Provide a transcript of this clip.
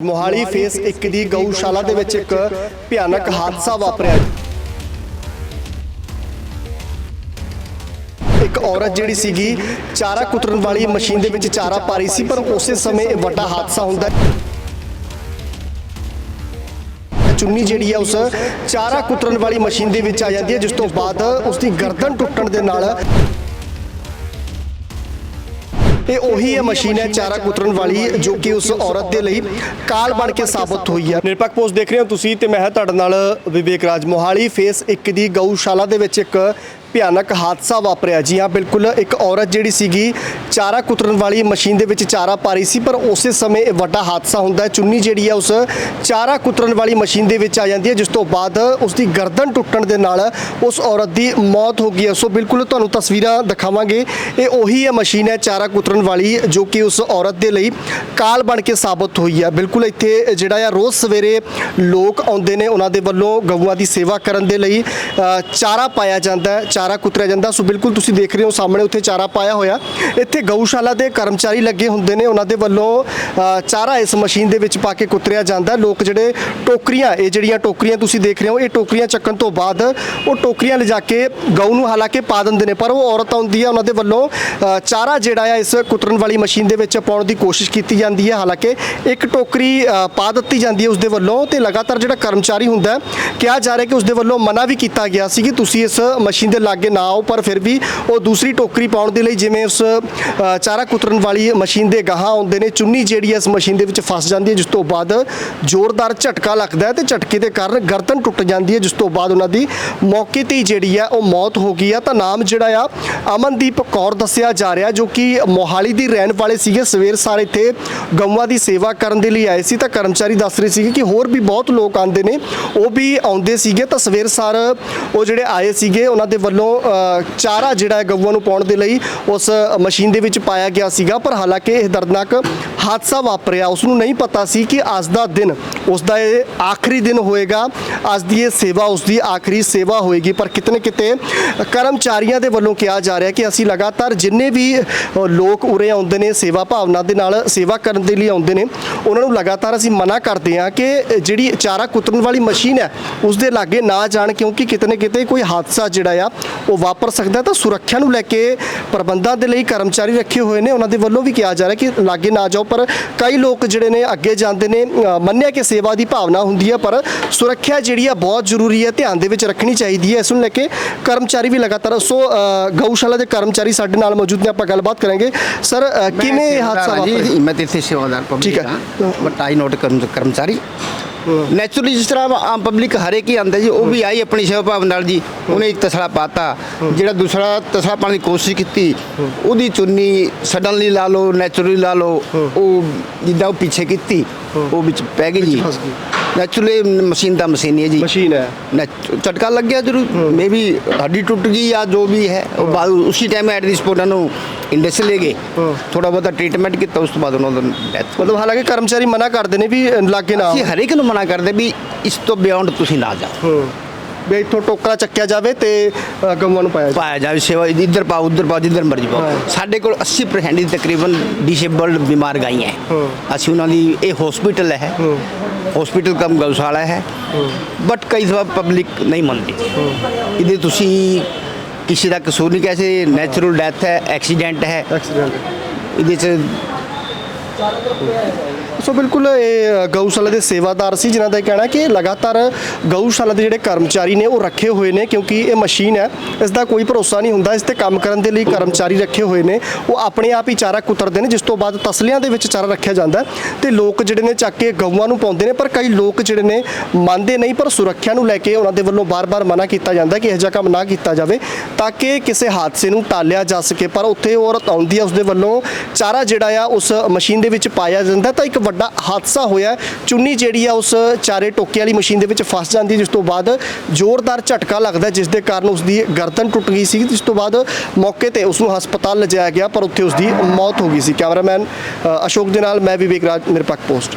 Mohali face 1 ਦੀ ਗਊਸ਼ਾਲਾ ਦੇ ਵਿੱਚ ਇੱਕ ਭਿਆਨਕ ਹਾਦਸਾ ਵਾਪਰਿਆ ਇੱਕ ਔਰਤ ਜਿਹੜੀ ਸੀਗੀ ਚਾਰਾ ਕੁਤਰਨ ਵਾਲੀ ਮਸ਼ੀਨ ਦੇ ਵਿੱਚ ਚਾਰਾ ਪਾ ਰਹੀ ਸੀ ਪਰ ਉਸੇ ਸਮੇਂ ਇਹ ਵੱਡਾ ਹਾਦਸਾ ਹੁੰਦਾ। ਚੁੰਨੀ ਜਿਹੜੀ ਹੈ ਉਸ ਚਾਰਾ ਕੁਤਰਨ ਵਾਲੀ ਮਸ਼ੀਨ ਦੇ ਵਿੱਚ ਆ ਜਾਂਦੀ ਹੈ ਜਿਸ ਤੋਂ ਬਾਅਦ ਉਸ ਦੀ ਗਰਦਨ ਟੁੱਟਣ ਦੇ ਨਾਲ ਇਹ ਉਹੀ ਹੈ ਮਸ਼ੀਨ ਹੈ, ਚਾਰਾ ਕੁਤਰਨ ਵਾਲੀ, ਜੋ ਕਿ ਉਸ ਔਰਤ ਦੇ ਲਈ ਕਾਲ ਬਣ ਕੇ ਸਾਬਤ ਹੋਈ ਹੈ ਨਿਰਪੱਖ ਪੋਸਟ ਦੇਖ ਰਹੇ ਹੋ ਤੁਸੀਂ ਤੇ ਮੈਂ ਹਾਂ ਤੁਹਾਡੇ ਨਾਲ ਵਿਵੇਕ ਰਾਜ ਮੋਹਾਲੀ, ਫੇਸ 1 ਦੀ ਗਊਸ਼ਾਲਾ ਦੇ ਵਿੱਚ ਇੱਕ ਭਿਆਨਕ ਹਾਦਸਾ ਵਾਪਰਿਆ। ਜੀ ਹਾਂ, ਬਿਲਕੁਲ। ਇੱਕ ਔਰਤ ਜਿਹੜੀ ਸੀਗੀ, ਚਾਰਾ ਕੁਤਰਨ ਵਾਲੀ ਮਸ਼ੀਨ ਦੇ ਵਿੱਚ ਚਾਰਾ ਪਾ ਰਹੀ ਸੀ, ਪਰ ਉਸੇ ਸਮੇਂ ਇਹ ਵੱਡਾ ਹਾਦਸਾ ਹੁੰਦਾ ਹੈ। ਚੁੰਨੀ ਜਿਹੜੀ ਹੈ, ਉਸ ਚਾਰਾ ਕੁਤਰਨ ਵਾਲੀ ਮਸ਼ੀਨ ਦੇ ਵਿੱਚ ਆ ਜਾਂਦੀ ਹੈ, ਜਿਸ ਤੋਂ ਬਾਅਦ ਉਸ ਦੀ ਗਰਦਨ ਟੁੱਟਣ ਦੇ ਨਾਲ ਉਸ ਔਰਤ ਦੀ ਮੌਤ ਹੋ ਗਈ ਹੈ। ਸੋ ਬਿਲਕੁਲ ਤੁਹਾਨੂੰ ਤਸਵੀਰਾਂ ਦਿਖਾਵਾਂਗੇ। ਇਹ ਉਹੀ ਹੈ ਮਸ਼ੀਨ ਹੈ, ਚਾਰਾ ਕੁਤਰਨ ਵਾਲੀ, ਜੋ ਕਿ ਉਸ ਔਰਤ ਦੇ ਲਈ ਕਾਲ ਬਣ ਕੇ ਸਾਬਤ ਹੋਈ ਹੈ। ਬਿਲਕੁਲ ਇੱਥੇ ਜਿਹੜਾ ਆ ਰੋਜ਼ ਸਵੇਰੇ ਲੋਕ ਆਉਂਦੇ ਨੇ, ਉਹਨਾਂ ਦੇ ਵੱਲੋਂ ਗਊਆਂ ਦੀ ਸੇਵਾ ਕਰਨ ਦੇ ਲਈ ਚਾਰਾ ਪਾਇਆ ਜਾਂਦਾ ਹੈ। ਚਾਰਾ ਕੁਤਰਿਆ ਜਾਂਦਾ। ਸੋ ਬਿਲਕੁਲ ਤੁਸੀਂ ਦੇਖ ਰਹੇ ਹੋ ਸਾਹਮਣੇ ਉੱਥੇ ਚਾਰਾ ਪਾਇਆ ਹੋਇਆ। ਇੱਥੇ ਗਊਸ਼ਾਲਾ ਦੇ ਕਰਮਚਾਰੀ ਲੱਗੇ ਹੁੰਦੇ ਨੇ। ਉਹਨਾਂ ਦੇ ਵੱਲੋਂ ਚਾਰਾ ਇਸ ਮਸ਼ੀਨ ਦੇ ਵਿੱਚ ਪਾ ਕੇ ਕੁਤਰਿਆ ਜਾਂਦਾ। ਲੋਕ ਜਿਹੜੇ ਟੋਕਰੀਆਂ, ਇਹ ਜਿਹੜੀਆਂ ਟੋਕਰੀਆਂ ਤੁਸੀਂ ਦੇਖ ਰਹੇ ਹੋ, ਇਹ ਟੋਕਰੀਆਂ ਚੱਕਣ ਤੋਂ ਬਾਅਦ ਉਹ ਟੋਕਰੀਆਂ ਲਿਜਾ ਕੇ ਗਊ ਨੂੰ ਹਾਲਾਂਕਿ ਪਾ ਦਿੰਦੇ ਨੇ। ਪਰ ਉਹ ਔਰਤ ਆਉਂਦੀ ਹੈ, ਉਹਨਾਂ ਦੇ ਵੱਲੋਂ ਚਾਰਾ ਜਿਹੜਾ ਆ ਇਸ ਕੁਤਰਨ ਵਾਲੀ ਮਸ਼ੀਨ ਦੇ ਵਿੱਚ ਪਾਉਣ ਦੀ ਕੋਸ਼ਿਸ਼ ਕੀਤੀ ਜਾਂਦੀ ਹੈ। ਹਾਲਾਂਕਿ ਇੱਕ ਟੋਕਰੀ ਪਾ ਦਿੱਤੀ ਜਾਂਦੀ ਹੈ ਉਸ ਦੇ ਵੱਲੋਂ ਤੇ ਲਗਾਤਾਰ ਜਿਹੜਾ ਕਰਮਚਾਰੀ ਹੁੰਦਾ ਹੈ, ਕਿਹਾ ਜਾ ਰਿਹਾ ਕਿ ਉਸ ਦੇ ਵੱਲੋਂ ਮਨਾ ਵੀ ਕੀਤਾ ਗਿਆ ਸੀ ਕਿ ਤੁਸੀਂ ਇਸ ਮਸ਼ੀਨ ਦੇ ਲਾਗੇ ਨਾ ਆਓ, ਪਰ ਫਿਰ ਵੀ ਉਹ ਦੂਸਰੀ ਟੋਕਰੀ ਪਾਉਣ ਦੇ ਲਈ ਜਿਵੇਂ ਉਸ ਚਾਰਾ ਕੁਤਰਨ ਵਾਲੀ ਮਸ਼ੀਨ ਦੇ ਗਾਹਾਂ ਆਉਂਦੇ ਨੇ, ਚੁੰਨੀ ਜਿਹੜੀ ਹੈ ਇਸ ਮਸ਼ੀਨ ਦੇ ਵਿੱਚ ਫਸ ਜਾਂਦੀ ਹੈ, ਜਿਸ ਤੋਂ ਬਾਅਦ ਜ਼ੋਰਦਾਰ ਝਟਕਾ ਲੱਗਦਾ ਹੈ ਤੇ ਝਟਕੇ ਦੇ ਕਾਰਨ ਗਰਦਨ ਟੁੱਟ ਜਾਂਦੀ ਹੈ, ਜਿਸ ਤੋਂ ਬਾਅਦ ਉਹਨਾਂ ਦੀ ਮੌਕੇ ਤੇ ਹੀ ਜਿਹੜੀ ਆ ਉਹ ਮੌਤ ਹੋ ਗਈ ਆ। ਤਾਂ ਨਾਮ ਜਿਹੜਾ ਆ, ਅਮਨਦੀਪ ਕੌਰ ਦੱਸਿਆ ਜਾ ਰਿਹਾ, ਜੋ ਕਿ ਮੋਹਾਲੀ ਦੀ ਰਹਿਣ ਵਾਲੇ ਸੀਗੇ, ਸਵੇਰ ਸਾਰੇ ਇੱਥੇ ਗਊਆਂ ਦੀ ਸੇਵਾ ਕਰਨ ਦੇ ਲਈ ਆਏ ਸੀ। ਤਾਂ ਕਰਮਚਾਰੀ ਦੱਸ ਰਹੇ ਸੀਗੇ ਕਿ ਹੋਰ ਵੀ ਬਹੁਤ ਲੋਕ ਆਉਂਦੇ ਨੇ, ਉਹ ਵੀ ਆਉਂਦੇ ਸੀਗੇ। ਤਾਂ ਸਵੇਰ ਸਾਰ ਉਹ ਜਿਹੜੇ ਆਏ ਸੀਗੇ, ਉਹਨਾਂ ਦੇ ਵੱਲੋਂ ਅ, ਚਾਰਾ ਜਿਹੜਾ ਹੈ ਗਊਆਂ ਨੂੰ ਪਾਉਣ ਦੇ ਲਈ ਉਸ ਮਸ਼ੀਨ ਦੇ ਵਿੱਚ ਪਾਇਆ ਗਿਆ ਸੀਗਾ ਪਰ ਹਾਲਾਂਕਿ ਇਹ ਦਰਦਨਾਕ ਹਾਦਸਾ ਵਾਪਰਿਆ। ਉਸ ਨੂੰ ਨਹੀਂ ਪਤਾ ਸੀ ਕਿ ਅੱਜ ਦਾ ਦਿਨ ਉਸ ਦਾ ਇਹ ਆਖਰੀ ਦਿਨ ਹੋਏਗਾ। ਅੱਜ ਦੀ ਇਹ ਸੇਵਾ ਉਸ ਦੀ ਆਖਰੀ ਸੇਵਾ ਹੋਏਗੀ। ਪਰ ਕਿਤੇ ਨਾ ਕਿਤੇ ਕਰਮਚਾਰੀਆਂ ਦੇ ਵੱਲੋਂ ਕਿਹਾ ਜਾ ਰਿਹਾ ਕਿ ਅਸੀਂ ਲਗਾਤਾਰ ਜਿੰਨੇ ਵੀ ਲੋਕ ਉਰੇ ਆਉਂਦੇ ਨੇ ਸੇਵਾ ਭਾਵਨਾ ਦੇ ਨਾਲ ਸੇਵਾ ਕਰਨ ਦੇ ਲਈ ਆਉਂਦੇ ਨੇ ਉਹਨਾਂ ਨੂੰ ਲਗਾਤਾਰ ਅਸੀਂ ਮਨਾ ਕਰਦੇ ਹਾਂ ਕਿ ਜਿਹੜੀ ਚਾਰਾ ਕੁਤਰਨ ਵਾਲੀ ਮਸ਼ੀਨ ਹੈ ਉਸ ਦੇ ਲਾਗੇ ਨਾ ਜਾਣ ਕਿਉਂਕਿ ਕਿਤੇ ਨਾ ਕਿਤੇ ਕੋਈ ਹਾਦਸਾ ਜਿਹੜਾ ਆ ਉਹ ਵਾਪਰ ਸਕਦਾ ਤਾਂ ਸੁਰੱਖਿਆ ਨੂੰ ਲੈ ਕੇ ਪ੍ਰਬੰਧਾਂ ਦੇ ਲਈ ਕਰਮਚਾਰੀ ਰੱਖੇ ਹੋਏ ਨੇ। ਉਹਨਾਂ ਦੇ ਵੱਲੋਂ ਵੀ ਕਿਹਾ ਜਾ ਰਿਹਾ ਕਿ ਲਾਗੇ ਨਾ ਜਾਓ ਪਰ ਕਈ ਲੋਕ ਜਿਹੜੇ ਨੇ ਅੱਗੇ ਜਾਂਦੇ ਨੇ ਮੰਨਿਆ ਕਿ ਸੇਵਾ ਦੀ ਭਾਵਨਾ ਹੁੰਦੀ ਹੈ ਪਰ ਸੁਰੱਖਿਆ ਜਿਹੜੀ ਆ ਬਹੁਤ ਜ਼ਰੂਰੀ ਹੈ ਧਿਆਨ ਦੇ ਵਿੱਚ ਰੱਖਣੀ ਚਾਹੀਦੀ ਹੈ। ਇਸ ਨੂੰ ਲੈ ਕੇ ਕਰਮਚਾਰੀ ਵੀ ਲਗਾਤਾਰ ਸੋ ਗਊਸ਼ਾਲਾ ਦੇ ਕਰਮਚਾਰੀ ਸਾਡੇ ਨਾਲ ਮੌਜੂਦ ਨੇ। ਆਪਾਂ ਗੱਲਬਾਤ ਕਰਾਂਗੇ। ਸਰ ਕਿਵੇਂ ਹਾਦਸਾ ਵਾਪਰਿਆ ਜੀ ਮੈਂ ਤੇ ਸੇਵਾਦਾਰ ਪਬਲਿਕ ਹੈ। ਹਾਂ। ਬਟ ਆਈ ਨੋਟ ਕਰਮਚਾਰੀ। ਨੈਚੁਰਲੀ ਜਿਸ ਤਰ੍ਹਾਂ ਆਮ ਪਬਲਿਕ ਹਰੇ ਕੀ ਆਂਦਾ ਜੀ ਉਹ ਵੀ ਆਈ ਆਪਣੀ ਸੇਵਾ ਭਾਵ ਨਾਲ ਜੀ ਉਹਨੇ ਇੱਕ ਤਸਲਾ ਪਾਤਾ। ਜਿਹੜਾ ਦੂਸਰਾ ਤਸਲਾ ਪਾਉਣ ਦੀ ਕੋਸ਼ਿਸ਼ ਕੀਤੀ ਉਹਦੀ ਚੁੰਨੀ ਸਡਨਲੀ ਲਾ ਲਓ ਨੈਚੁਰਲੀ ਲਾ ਲਓ ਉਹ ਜਿੱਦਾਂ ਉਹ ਪਿੱਛੇ ਕੀਤੀ ਉਹ ਵਿੱਚ ਪੈ ਗਈ ਜੀ। ਨੈਚੁਰਲੀ ਮਸ਼ੀਨ ਦਾ ਮਸ਼ੀਨ ਹੀ ਜੀ। ਮਸ਼ੀਨ ਹੈ। ਝਟਕਾ ਲੱਗ ਗਿਆ ਜਰੂਰ। ਮੇ ਵੀ ਹੱਡੀ ਟੁੱਟ ਗਈ ਜਾਂ ਜੋ ਵੀ ਹੈ ਉਹ ਉਸੇ ਟਾਈਮ ਐਟ ਦੀ ਸਪੋਰਟ ਨੂੰ ਇੰਡਸ ਲੈ ਗਏ ਥੋੜਾ ਬਹੁਤਾ ਟ੍ਰੀਟਮੈਂਟ ਕੀਤਾ ਉਸ ਤੋਂ ਬਾਅਦ ਉਹਨਾਂ ਦਾ ਡੈਥ ਮਤਲਬ ਹਾਲਾਂਕਿ ਕਰਮਚਾਰੀ ਮਨਾ ਕਰਦੇ ਨੇ ਵੀ ਲਾਗੇ ਨਾ ਅਸੀਂ ਆਓ ਹਰੇਕ ਨੂੰ ਮਨਾ ਕਰਦੇ ਵੀ ਇਸ ਤੋਂ ਬਿਯੋਂਡ ਤੁਸੀਂ ਨਾ ਜਾਓ। ਵੀ ਇੱਥੋਂ ਟੋਕਰਾ ਚੱਕਿਆ ਜਾਵੇ ਤੇ ਗਊਆਂ ਨੂੰ ਪਾਇਆ ਜਾਵੇ। ਪਾਇਆ ਜਾਵੇ ਸੇਵਾ ਇੱਧਰ ਪਾਓ ਉੱਧਰ ਪਾਓ ਜਿੱਧਰ ਮਰਜ਼ੀ ਪਾਓ। ਸਾਡੇ ਕੋਲ 80% ਦੀ ਤਕਰੀਬਨ ਡਿਸੇਬਲਡ ਬਿਮਾਰ ਗਾਈਆਂ ਹੈ। ਅਸੀਂ ਉਹਨਾਂ ਦੀ ਇਹ ਹਸਪੀਟਲ ਹੈ। ਹਸਪੀਟਲ ਕਮ ਗਊਸ਼ਾਲਾ ਹੈ। ਬਟ ਕਈ ਦਫਾ ਪਬਲਿਕ ਨਹੀਂ ਮੰਨਦੀ। ਇਹਦੇ ਤੁਸੀਂ ਕਿਸੇ ਦਾ ਕਸੂਰ ਨਹੀਂ ਕੈਸੇ ਨੈਚੁਰਲ ਡੈਥ ਹੈ ਐਕਸੀਡੈਂਟ ਹੈ। ਐਕਸੀਡੈਂਟ ਇਹਦੇ ਚ ਸੋ ਬਿਲਕੁਲ ਇਹ ਗਊਸ਼ਾਲਾ ਦੇ ਸੇਵਾਦਾਰ ਸੀ, ਜਿਨ੍ਹਾਂ ਦਾ ਇਹ ਕਹਿਣਾ ਕਿ ਲਗਾਤਾਰ ਗਊਸ਼ਾਲਾ ਦੇ ਜਿਹੜੇ ਕਰਮਚਾਰੀ ਨੇ, ਉਹ ਰੱਖੇ ਹੋਏ ਨੇ, ਕਿਉਂਕਿ ਇਹ ਮਸ਼ੀਨ ਹੈ, ਇਸ ਦਾ ਕੋਈ ਭਰੋਸਾ ਨਹੀਂ ਹੁੰਦਾ, ਇਸ ਤੇ ਕੰਮ ਕਰਨ ਦੇ ਲਈ ਕਰਮਚਾਰੀ ਰੱਖੇ ਹੋਏ ਨੇ, ਉਹ ਆਪਣੇ ਆਪ ਹੀ ਚਾਰਾ ਕੁਤਰਦੇ ਨੇ, ਜਿਸ ਤੋਂ ਬਾਅਦ ਤਸਲਿਆਂ ਦੇ ਵਿੱਚ ਚਾਰਾ ਰੱਖਿਆ ਜਾਂਦਾ ਹੈ, ਤੇ ਲੋਕ ਜਿਹੜੇ ਨੇ ਚੱਕ ਕੇ ਗਊਆਂ ਨੂੰ ਪਾਉਂਦੇ ਨੇ, ਪਰ ਕਈ ਲੋਕ ਜਿਹੜੇ ਨੇ ਮੰਨਦੇ ਨਹੀਂ, ਪਰ ਸੁਰੱਖਿਆ ਨੂੰ ਲੈ ਕੇ ਉਹਨਾਂ ਦੇ ਵੱਲੋਂ ਬਾਰ-ਬਾਰ ਮਨਾ ਕੀਤਾ ਜਾਂਦਾ ਕਿ ਇਹ ਜਿਹਾ ਕੰਮ ਨਾ ਕੀਤਾ ਜਾਵੇ, ਤਾਂ ਕਿ ਕਿਸੇ ਹਾਦਸੇ ਨੂੰ ਟਾਲਿਆ ਜਾ ਸਕੇ, ਪਰ ਉੱਥੇ ਔਰਤ ਆਉਂਦੀ ਹੈ ਉਸ ਦੇ ਵੱਲੋਂ ਚਾਰਾ ਜਿਹੜਾ ਆ, ਉਸ ਮਸ਼ੀਨ ਦੇ ਵਿੱਚ ਪਾਇਆ ਜਾਂਦਾ ਤਾਂ ਇੱਕ ਵੱਡਾ ਹਾਦਸਾ ਹੋਇਆ ਚੁੰਨੀ ਜਿਹੜੀ ਆ ਉਸ ਚਾਰੇ ਟੋਕੇ ਵਾਲੀ ਮਸ਼ੀਨ ਦੇ ਵਿੱਚ ਫਸ ਜਾਂਦੀ ਹੈ, ਜਿਸ ਤੋਂ ਬਾਅਦ ਜ਼ੋਰਦਾਰ ਝਟਕਾ ਲੱਗਦਾ ਜਿਸ ਦੇ ਕਾਰਨ ਉਸ ਦੀ ਗਰਦਨ ਟੁੱਟ ਗਈ ਸੀ। ਜਿਸ ਤੋਂ ਬਾਅਦ ਮੌਕੇ ਤੇ ਉਸ ਨੂੰ ਹਸਪਤਾਲ ਲਿਜਾਇਆ ਗਿਆ, ਪਰ ਉੱਥੇ ਉਸ ਦੀ ਮੌਤ ਹੋ ਗਈ ਸੀ। ਕੈਮਰਾਮੈਨ ਅਸ਼ੋਕ ਦੇ ਨਾਲ ਮੈਂ ਵਿਵੇਕ ਰਾਜ ਨਿਰਪੱਖ ਪੋਸਟ।